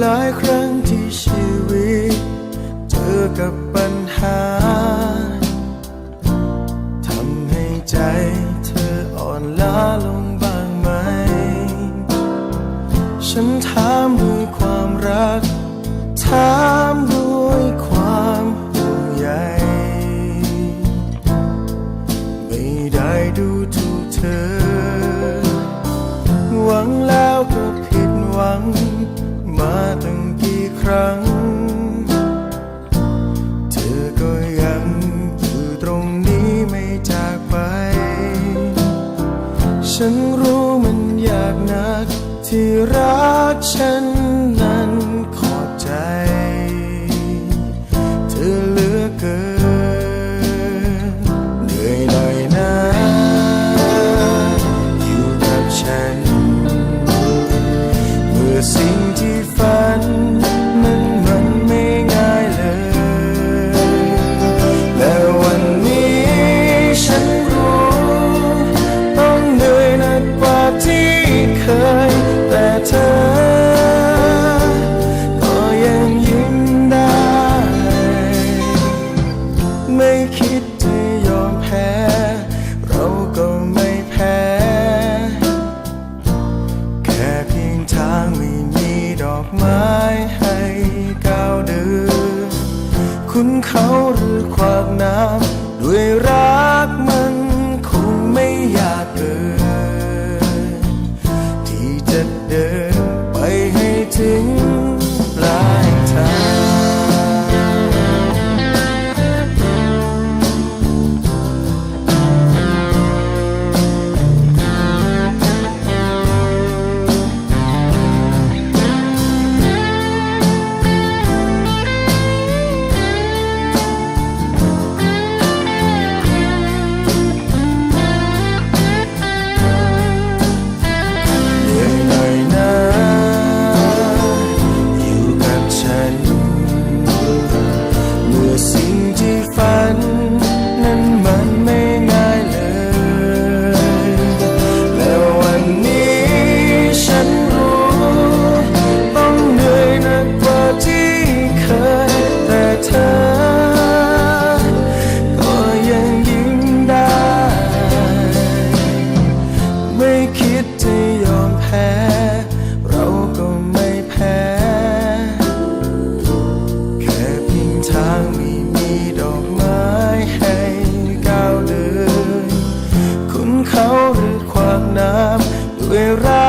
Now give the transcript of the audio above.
หลายครั้งที่ชีวิต เจอกับปัญหาทำให้ใจเธออ่อนล้าลงบ้างไหม ฉันถามด้วยความรัก ถามด้วยความห่วงใยไม่ได้ดูถูกเธอ ที่รักฉันนั้นขอใจ เธอเหลือเกินเหนื่อยหน่อยนะอยู่กับฉัน เมื่อสิ่งที่ ไม่คิดจะยอมแพ้ เราก็ไม่แพ้ แค่เพียงทางไม่มีดอกไม้ให้ก้าวเดินคุณเขาหรือความน้ำด้วยรักมันคงไม่อยากเกิน rise.